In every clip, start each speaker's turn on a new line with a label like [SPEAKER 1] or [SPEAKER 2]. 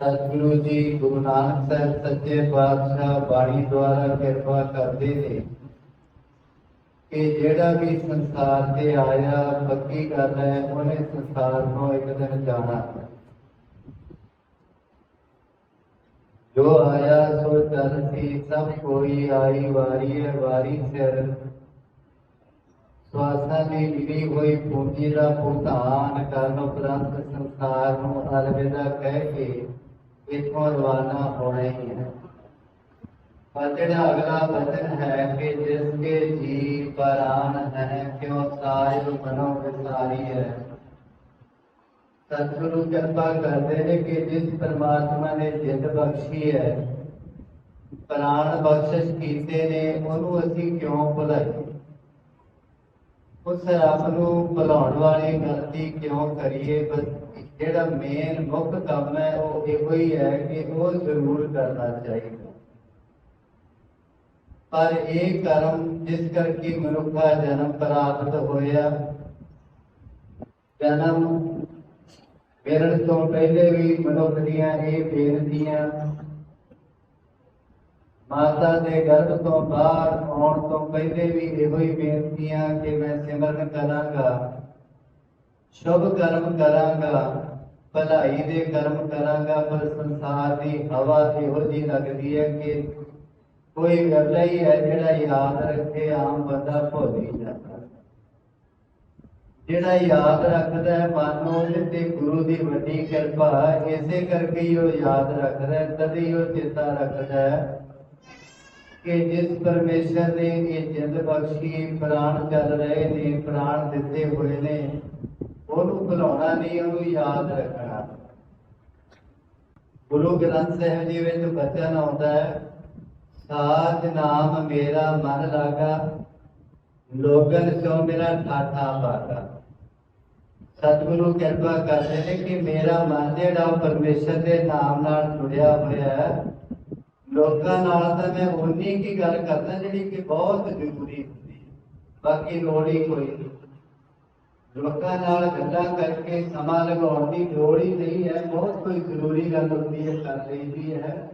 [SPEAKER 1] ਸਤਿਗੁਰੂ ਜੀ, ਗੁਰੂ ਨਾਨਕ ਸਾਹਿਬ ਸੱਚੇ ਪਾਤਸ਼ਾਹ ਬਾਣੀ ਦੁਆਰਾ ਕਿਰਪਾ ਕਰਦੇ ਨੇ ਕਿ ਜਿਹੜਾ ਵੀ ਸੰਸਾਰ ਤੇ ਆਇਆ, ਪੱਕੀ ਗੱਲ ਹੈ, ਉਹਨੇ ਸੰਸਾਰ ਨੂੰ ਇੱਕ ਦਿਨ ਜਾਣਾ ਹੈ। ਜੋ ਆਇਆ, ਸੋ ਚਲ ਸਭ ਕੋਈ ਆਈ, ਵਾਰੀ ਹੈ, ਵਾਰੀ ਸਿਰ। ਸਵਾਸਾਂ ਦੀ ਮਿਲੀ ਹੋਈ ਪੂੰਜੀ ਦਾ ਭੁਗਤਾਨ ਕਰਨ ਉਪਰੰਤ ਸੰਸਾਰ ਨੂੰ ਅਲਵਿਦਾ ਕਹਿ ਕੇ ਇਥੋਂ ਰਵਾਨਾ ਹੋਣਾ ਹੀ ਹੈ ਪਰ ਜਿਹੜਾ ਅਗਲਾ ਬਚਨ ਹੈ ਕਿ ਜਿਸ ਕੇ ਜੀ ਪਰਾਨ ਹੈ ਕਿਉ ਸਾਹਿਬ ਮਨੋ ਵਿਸਾਰੀ ਹੈ ਸਤਿਗੁਰੂ ਕਿਰਪਾ ਕਰਦੇ ਨੇ ਕਿ ਜਿਸ ਪਰਮਾਤਮਾ ਨੇ ਜਿੰਦ ਬਖਸ਼ੀ ਹੈ ਪ੍ਰਾਣ ਬਖਸ਼ਿਸ਼ ਕੀਤੇ ਨੇ ਉਹਨੂੰ ਅਸੀਂ ਕਿਉਂ ਭੁਲਾਈਏ ਉਸ ਰੱਬ ਨੂੰ ਭੁਲਾਉਣ ਵਾਲੀ ਗਲਤੀ ਕਿਉਂ ਕਰੀਏ ਬਸ ਜਿਹੜਾ ਮੇਨ ਮੁੱਖ ਕੰਮ ਹੈ, ਉਹ ਇਹੋ ਹੀ ਹੈ ਕਿ ਉਹ ਜ਼ਰੂਰ ਕਰਨਾ ਚਾਹੀਦਾ। ਪਰ ਇਹ ਕਰਮ ਜਿਸ ਕਰਕੇ ਮਨੁੱਖਾ ਜਨਮ ਪ੍ਰਾਪਤ ਹੋਇਆ, ਜਨਮ ਮਿਲਣ ਤੋਂ ਪਹਿਲੇ ਵੀ ਮਨੁੱਖ ਦੀਆਂ ਇਹ ਬੇਨਤੀਆਂ ਮਾਤਾ ਦੇ ਗਰਭ ਤੋਂ ਬਾਹਰ ਆਉਣ ਤੋਂ ਪਹਿਲੇ ਵੀ ਇਹੋ ਹੀ ਬੇਨਤੀਆਂ ਕਿ ਮੈਂ ਸਿਮਰਨ ਕਰਾਂਗਾ। ਸ਼ੁਭ ਕਰਮ ਕਰਾਂਗਾ, ਭਲਾਈ ਦੇ ਕਰਮ ਕਰਾਂਗਾ, ਪਰ ਸੰਸਾਰ ਦੀ ਹਵਾ ਇਹੋ ਜੀ ਲੱਗਦੀ ਹੈ ਕਿ ਕੋਈ ਗੱਲ ਹੀ ਹੈ ਜਿਹੜਾ ਯਾਦ ਰੱਖੇ, ਆਮ ਬੰਦਾ ਭੁੱਲ ਹੀ ਜਾਂਦਾ। ਜਿਹੜਾ ਯਾਦ ਰੱਖਦਾ ਹੈ, ਮਨ ਤੇ ਗੁਰੂ ਦੀ ਵੱਡੀ ਕਿਰਪਾ ਇਸੇ ਕਰਕੇ ਹੀ ਉਹ ਯਾਦ ਰੱਖਦਾ ਹੈ, ਤਦ ਉਹ ਚੇਤਾ ਰੱਖਦਾ ਹੈ ਕਿ ਜਿਸ ਪਰਮੇਸ਼ਰ ਨੇ ਇਹ ਜਿੰਦ ਬਖਸ਼ੀ, ਪ੍ਰਾਣ ਚੱਲ ਰਹੇ ਨੇ, ਪ੍ਰਾਣ ਦਿੱਤੇ ਹੋਏ ਨੇ। ਨਹੀਂ ਉਹਨੂੰ ਯਾਦ ਰੱਖਣਾ। ਗੁਰੂ ਗ੍ਰੰਥ ਸਾਹਿਬ ਜੀ ਵਿੱਚ ਬਚਨ ਆਉਂਦਾ ਹੈ ਸਾਜ ਨਾਮ ਮੇਰਾ ਮਨ ਲਾਗਾ ਲੋਗਨ ਸੋ ਮੇਰਾ ਠਾਠਾ ਪਾਗਾ ਸਤਿਗੁਰੂ ਕਿਰਪਾ ਕਰਦੇ ਨੇ ਕਿ ਮੇਰਾ ਮਨ ਜਿਹੜਾ ਪਰਮੇਸ਼ਰ ਦੇ ਨਾਮ ਨਾਲ ਜੁੜਿਆ ਹੋਇਆ ਹੈ। ਲੋਕਾਂ ਨਾਲ ਤਾਂ ਮੈਂ ਉਨੀ ਕੀ ਗੱਲ ਕਰਦਾ ਜਿਹੜੀ ਕਿ ਬਹੁਤ ਜ਼ਰੂਰੀ ਹੁੰਦੀ ਬਾਕੀ ਲੋੜ ਹੀ ਕੋਈ ਨਹੀਂ। ਲੋਕਾਂ ਨਾਲ ਗੱਲਾਂ ਕਰਕੇ ਸਮਾਂ ਲਗਾਉਣ ਦੀ ਲੋੜ ਹੀ ਨਹੀਂ ਹੈ। ਬਹੁਤ ਕੋਈ ਜ਼ਰੂਰੀ ਗੱਲ ਹੁੰਦੀ ਹੈ, ਕਰ ਲਈਦੀ ਹੈ।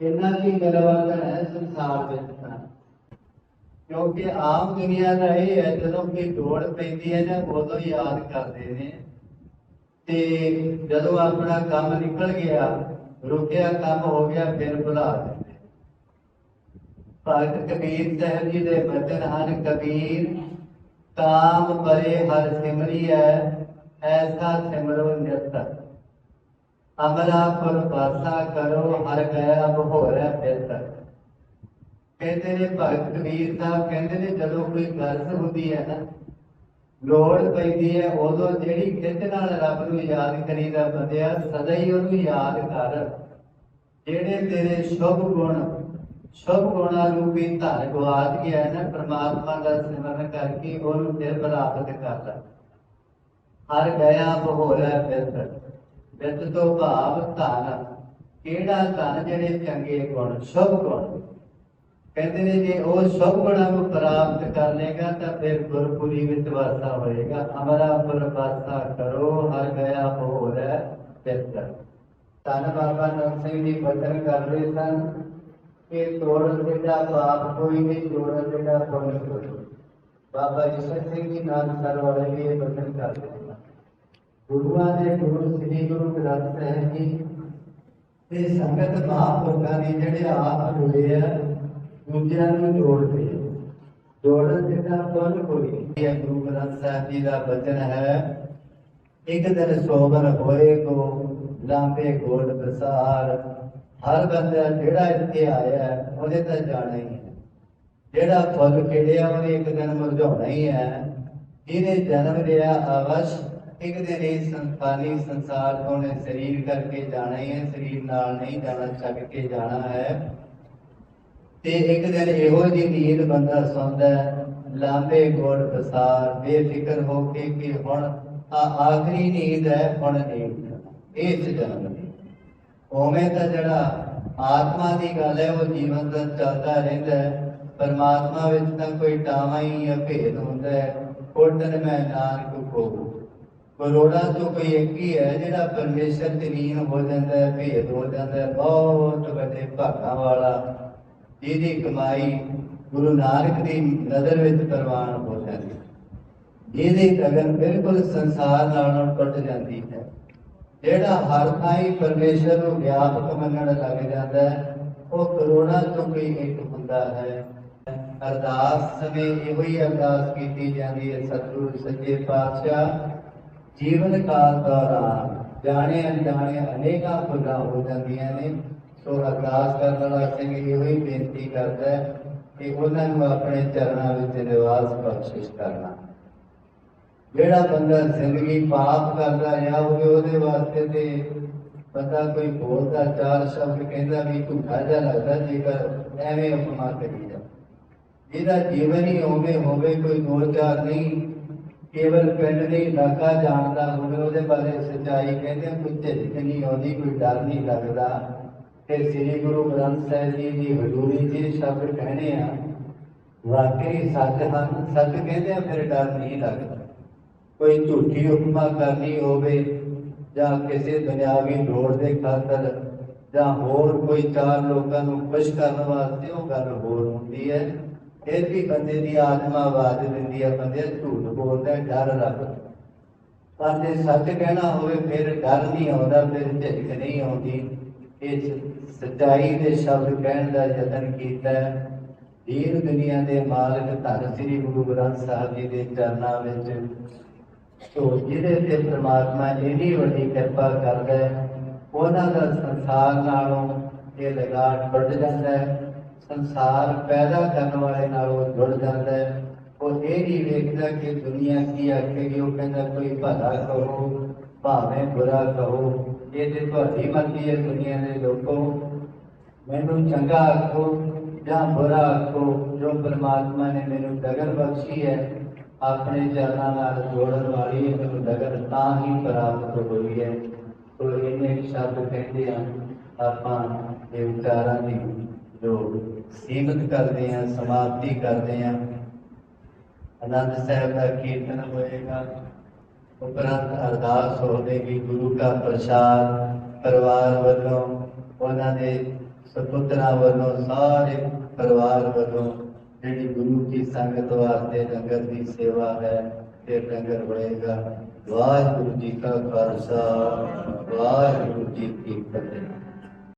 [SPEAKER 1] ਇਹਨਾਂ ਦੀ ਨਿਰਵਾਚਨ ਹੈ ਸੰਸਾਰ ਵਿੱਚ ਤਾਂ। ਕਿਉਂਕਿ ਆਮ ਦੁਨੀਆ ਦਾ ਇਹ ਹੈ, ਜਦੋਂ ਕੋਈ ਦੌੜ ਪੈਂਦੀ ਹੈ ਨਾ, ਉਦੋਂ ਯਾਦ ਕਰਦੇ ਨੇ। ਤੇ ਜਦੋਂ ਆਪਣਾ ਕੰਮ ਨਿਕਲ ਗਿਆ, ਰੁਕਿਆ ਕੰਮ ਹੋ ਗਿਆ, ਫਿਰ ਭੁਲਾ ਦਿੰਦੇ ਭਗਤ ਕਬੀਰ ਸਾਹਿਬ ਜੀ ਦੇ ਬਚਨ ਹਨ, ਕਬੀਰ ਕਾਮ ਪਰੇ ਹਰ ਸਿਮਰੀਐ, ਐਸਾ ਸਿਮਰੋ ਨਿਰਤ ਅਮਰਾ ਪਰ ਪਾਸਾ ਕਰੋ, ਹਰ ਗਿਆ ਬਹੋਰੈ ਫਿਰਤ ਕਹਿੰਦੇ ਨੇ ਭਗਤ ਵੀਰ ਸਾਹਿਬ ਕਹਿੰਦੇ ਨੇ, ਜਦੋਂ ਕੋਈ ਗਰਸ ਹੁੰਦੀ ਹੈ ਨਾ, ਲੋੜ ਪੈਂਦੀ ਹੈ ਉਦੋਂ ਜਿਹੜੀ ਖਿੱਚ ਨਾਲ ਰੱਬ ਨੂੰ ਯਾਦ ਕਰੀਦਾ ਬੰਦਿਆ, ਸਦਾ ਹੀ ਉਹਨੂੰ ਯਾਦ ਕਰ। ਜਿਹੜੇ ਤੇਰੇ ਸ਼ੁਭ ਗੁਣ ਸ਼ੁਭ ਗੁਣਾਂ ਰੂਪੀ ਧਨ ਗਵਾਚ ਗਿਆ ਹੈ ਨਾ, ਪ੍ਰਮਾਤਮਾ ਦਾ ਸਿਮਰਨ ਕਰਕੇ ਉਹਨੂੰ ਫਿਰ ਪ੍ਰਾਪਤ ਕਰ ਹਰ ਗਿਆ ਬਹੋਰਾ ਫਿਰਤ ਵਿਤ ਤੋਂ ਭਾਵ ਧਨ। ਕਿਹੜਾ ਧਨ ਜਿਹੜੇ ਚੰਗੇ ਗੁਣ, ਸ਼ੁਭ ਗੁਣ? ਕਹਿੰਦੇ ਨੇ ਜੇ ਉਹ ਸ਼ੁਭ ਗੁਣਾਂ ਨੂੰ ਪ੍ਰਾਪਤ ਕਰ ਲੇਗਾ ਤਾਂ ਫਿਰ ਗੁਰਪੁਰੀ ਵਿੱਚ ਵਾਸਾ ਹੋਏਗਾ। ਅਮਰਾ ਪਰਵਾਸਾ ਕਰੋ, ਹਰ ਗਿਆ ਹੋਰੈ ਤਿਰਤ ਧੰਨ ਬਾਬਾ ਨੰਦ ਸਿੰਘ ਜੀ, ਬਚਨ ਕਰ ਰਹੇ ਸਨ। ਕਿ ਤੋੜ ਜਿਹੜਾ ਪਾਪ ਕੋਈ ਨਹੀਂ ਜੋੜ ਜਿਹੜਾ ਪੁੰਨ ਕੋਈ ਬਾਬਾ ਈਸ਼ਰ ਸਿੰਘ ਜੀ ਨਾਲ ਸਰਵਾਲੇ ਵੀ ਗੁਰੂਆਂ ਦੇ ਗੁਰੂ ਸ੍ਰੀ ਗੁਰੂ ਗ੍ਰੰਥ ਸਾਹਿਬ ਜੀ ਤੇ ਸੰਗਤ ਮਹਾਂਪੁਰਖਾਂ ਦੀ ਜਿਹੜੇ ਆਪ ਜੁੜੇ ਆ, ਦੂਜਿਆਂ ਨੂੰ ਜੋੜਦੇ ਜੋੜਨ ਜਿਹੜਾ ਪੁੰਨ ਕੋਈ ਇਹ ਗੁਰੂ ਗ੍ਰੰਥ ਸਾਹਿਬ ਜੀ ਦਾ ਬਚਨ ਹੈ, ਇੱਕ ਦਿਨ ਸੋਬਰ ਹੋਏ ਕੋ ਲਾਂਬੇ ਗੋਲ ਪ੍ਰਸਾਰ ਹਰ ਬੰਦਾ ਜਿਹੜਾ ਇੱਥੇ ਆਇਆ ਉਹਦੇ ਤਾਂ ਜਾਣਾ ਹੀ ਹੈ। ਜਿਹੜਾ ਫੁੱਲ ਖਿੜਿਆ ਉਹਨੇ ਇੱਕ ਦਿਨ ਮੁਰਝਾਉਣਾ ਹੀ ਹੈ। ਜਿਹਨੇ ਜਨਮ ਲਿਆ ਅਵਸ਼ ਇੱਕ ਦਿਨ ਇਸ ਸੰਸਾਰੀ ਸੰਸਾਰ ਤੋਂ ਉਹਨੇ ਸਰੀਰ ਕਰਕੇ ਜਾਣਾ ਹੀ ਹੈ ਸਰੀਰ ਨਾਲ ਨਹੀਂ ਜਾਣਾ ਛੱਡ ਕੇ ਜਾਣਾ ਹੈ। ਤੇ ਇੱਕ ਦਿਨ ਇਹੋ ਜਿਹੀ ਨੀਂਦ ਬੰਦਾ ਸੌਂਦਾ ਹੈ, ਲਾਂਬੇ ਗੋੜ ਬਸਾਰ ਬੇਫਿਕਰ ਹੋ ਕੇ ਕਿ ਹੁਣ ਆ ਆਖਰੀ ਨੀਂਦ ਹੈ ਹੁਣ ਨੀਂਦ ਇਸ ਜਨਮ ਉਵੇਂ ਤਾਂ ਜਿਹੜਾ ਆਤਮਾ ਦੀ ਗੱਲ ਹੈ, ਉਹ ਜੀਵਨ ਦਾ ਚੱਲਦਾ ਰਹਿੰਦਾ ਹੈ। ਪਰਮਾਤਮਾ ਵਿੱਚ ਤਾਂ ਕੋਈ ਟਾਵਾਂ ਹੀ ਜਾਂ ਭੇਦ ਹੁੰਦਾ ਹੈ। ਕੋਟਨ ਮੈਂ ਨਾਨਕ ਕੋ ਕਰੋੜਾਂ ਤੋਂ ਕੋਈ ਇੱਕ ਹੀ ਹੈ, ਜਿਹੜਾ ਪਰਮੇਸ਼ਰ ਤੇ ਲੀਨ ਹੋ ਜਾਂਦਾ ਹੈ, ਭੇਦ ਹੋ ਜਾਂਦਾ ਹੈ। ਬਹੁਤ ਵੱਡੇ ਭਾਗਾਂ ਵਾਲਾ, ਜਿਹਦੀ ਕਮਾਈ ਗੁਰੂ ਨਾਨਕ ਦੀ ਨਜ਼ਰ ਵਿੱਚ ਪ੍ਰਵਾਨ ਹੋ ਜਾਂਦੀ ਜਿਹਦੀ ਗਗਨ ਬਿਲਕੁਲ ਸੰਸਾਰ ਨਾਲੋਂ ਟੁੱਟ ਜਾਂਦੀ ਹੈ। ਜਿਹੜਾ ਹਰ ਥਾਈ ਪਰਮੇਸ਼ਰ ਨੂੰ ਵਿਆਪਕ ਮੰਨਣ ਲੱਗ ਜਾਂਦਾ ਹੈ, ਉਹ ਕਰੋੜਾਂ ਤੋਂ ਕੋਈ ਇੱਕ ਹੁੰਦਾ ਹੈ। ਅਰਦਾਸ ਸਮੇਂ ਇਹੋ ਹੀ ਅਰਦਾਸ ਕੀਤੀ ਜਾਂਦੀ ਹੈ, ਸਤਿਗੁਰੂ, ਸੱਚੇ ਪਾਤਸ਼ਾਹ, ਜੀਵਨ ਕਾਲ ਦੌਰਾਨ ਜਾਣੇ ਅਣਜਾਣੇ ਅਨੇਕਾਂ ਭੁੱਲਾਂ ਹੋ ਜਾਂਦੀਆਂ ਨੇ। ਸੋ ਅਰਦਾਸ ਕਰਨ ਵਾਲਾ ਸਿੰਘ ਇਹੋ ਹੀ ਬੇਨਤੀ ਕਰਦਾ ਹੈ ਕਿ ਉਹਨਾਂ ਨੂੰ ਆਪਣੇ ਚਰਨਾਂ ਵਿੱਚ ਨਿਵਾਸ ਬਖਸ਼ਿਸ਼ ਕਰਨਾ। ਜਿਹੜਾ ਬੰਦਾ ਜ਼ਿੰਦਗੀ ਪਾਪ ਕਰਦਾ ਰਿਹਾ ਹੋਵੇ ਉਹਦੇ ਵਾਸਤੇ ਤੇ ਬੰਦਾ ਕੋਈ ਬੋਲਦਾ ਚਾਰ ਸ਼ਬਦ ਕਹਿੰਦਾ ਵੀ ਝੂਠਾ ਜਿਹਾ ਲੱਗਦਾ, ਜੇਕਰ ਐਵੇਂ ਉਪਮਾ ਕਰੀ ਜਾ ਜਿਹਦਾ ਜੀਵਨ ਹੀ ਹੋਵੇ ਹੋਵੇ, ਕੋਈ ਦੋ ਚਾਰ ਨਹੀਂ, ਕੇਵਲ ਪਿੰਡ ਦੇ ਇਲਾਕਾ ਜਾਣਦਾ ਹੋਵੇ, ਉਹਦੇ ਬਾਰੇ ਸੱਚਾਈ ਕਹਿੰਦੇ ਕੋਈ ਝਿਜਕ ਨਹੀਂ ਆਉਂਦੀ, ਕੋਈ ਡਰ ਨਹੀਂ ਲੱਗਦਾ। ਤੇ ਸ੍ਰੀ ਗੁਰੂ ਗ੍ਰੰਥ ਸਾਹਿਬ ਜੀ ਦੀ ਹਜ਼ੂਰੀ 'ਚ ਸ਼ਬਦ ਕਹਿਣੇ ਆ, ਵਾਕਈ ਸੱਚ ਹਨ, ਸੱਚ ਕਹਿੰਦੇ ਫਿਰ ਡਰ ਨਹੀਂ ਲੱਗਦਾ। ਕੋਈ ਝੂਠੀ ਉਪਮਾ ਕਰਨੀ ਹੋਵੇ ਜਾਂ ਕਿਸੇ ਦੁਨਿਆਵੀ ਲੋੜ ਦੇ ਖਾਤਰ ਜਾਂ ਹੋਰ ਕੋਈ ਚਾਰ ਲੋਕਾਂ ਨੂੰ ਖੁਸ਼ ਕਰਨ ਵਾਸਤੇ ਉਹ ਗੱਲ ਹੋਰ ਹੁੰਦੀ ਹੈ। ਫਿਰ ਵੀ ਬੰਦੇ ਦੀ ਆਤਮਾ ਆਵਾਜ਼ ਦਿੰਦੀ ਹੈ, ਬੰਦੇ ਝੂਠ ਬੋਲਦਾ ਡਰ ਰੱਖ ਪਰ ਜੇ ਸੱਚ ਕਹਿਣਾ ਹੋਵੇ, ਫਿਰ ਡਰ ਨਹੀਂ ਆਉਂਦਾ, ਫਿਰ ਝਿਜਕ ਨਹੀਂ ਆਉਂਦੀ। ਇਹ ਸ- ਸੱਚਾਈ ਦੇ ਸ਼ਬਦ ਕਹਿਣ ਦਾ ਯਤਨ ਕੀਤਾ ਦੀਨ ਦੁਨੀਆ ਦੇ ਮਾਲਕ ਧੰਨ ਸ੍ਰੀ ਗੁਰੂ ਗ੍ਰੰਥ ਸਾਹਿਬ ਜੀ ਦੇ ਚਰਨਾਂ ਵਿੱਚ ਸੋ ਜਿਹਦੇ ਤੇ ਪ੍ਰਮਾਤਮਾ ਇੰਨੀ ਵੱਡੀ ਕਿਰਪਾ ਕਰਦਾ ਹੈ, ਉਹਨਾਂ ਦਾ ਸੰਸਾਰ ਨਾਲੋਂ ਇਹ ਲਗਾਅ ਟੁੱਟ ਜਾਂਦਾ ਹੈ, ਸੰਸਾਰ ਪੈਦਾ ਕਰਨ ਵਾਲੇ ਨਾਲੋਂ ਜੁੜ ਜਾਂਦਾ ਹੈ। ਉਹ ਇਹ ਨਹੀਂ ਵੇਖਦਾ ਕਿ ਦੁਨੀਆ ਕੀ ਆਖੇਗੀ ਉਹ ਕਹਿੰਦਾ ਕੋਈ ਭਲਾ ਕਰੋ ਭਾਵੇਂ ਬੁਰਾ ਕਹੋ। ਇਹ ਤੇ ਤੁਹਾਡੀ ਮਰਜ਼ੀ ਹੈ ਦੁਨੀਆ ਦੇ ਲੋਕੋ। ਮੈਨੂੰ ਚੰਗਾ ਆਖੋ ਜਾਂ ਬੁਰਾ ਆਖੋ, ਜੋ ਪਰਮਾਤਮਾ ਨੇ ਮੈਨੂੰ ਡਗਰ ਬਖਸ਼ੀ ਹੈ ਆਪਣੇ ਚਰਨਾਂ ਨਾਲ ਜੋੜਨ ਵਾਲੀ ਹੈ, ਡਗਰ ਤਾਂ ਹੀ ਪ੍ਰਾਪਤ ਹੋਈ ਹੈ। ਤੋ ਇਹਨੇ ਸ਼ਬਦ ਕਹਿੰਦੇ ਆ ਆਪਾਂ ਇਹ ਵਿਚਾਰਾਂ ਦੀ ਜੋ ਸੀਮਤ ਕਰਦੇ ਆ ਸਮਾਪਤੀ ਕਰਦੇ ਆ ਅਨੰਦ ਸਾਹਿਬ ਦਾ ਕੀਰਤਨ ਹੋਏਗਾ। ਉਪਰੰਤ ਅਰਦਾਸ ਹੋਵੇਗੀ ਗੁਰੂ ਦਾ ਪ੍ਰਸ਼ਾਦ ਪਰਿਵਾਰ ਵੱਲੋਂ ਉਹਨਾਂ ਦੇ ਸੁਪੁੱਤਰਾਂ ਵੱਲੋਂ ਸਾਰੇ ਪਰਿਵਾਰ ਵੱਲੋਂ ਜਿਹੜੀ ਗੁਰੂ ਕੀ ਸੰਗਤ ਵਾਸਤੇ ਲੰਗਰ ਦੀ ਸੇਵਾ ਹੈ ਤੇ ਲੰਗਰ ਹੋਏਗਾ ਵਾਹਿਗੁਰੂ ਜੀ ਕਾ ਖਾਲਸਾ, ਵਾਹਿਗੁਰੂ ਜੀ ਕੀ ਫਤਿਹ।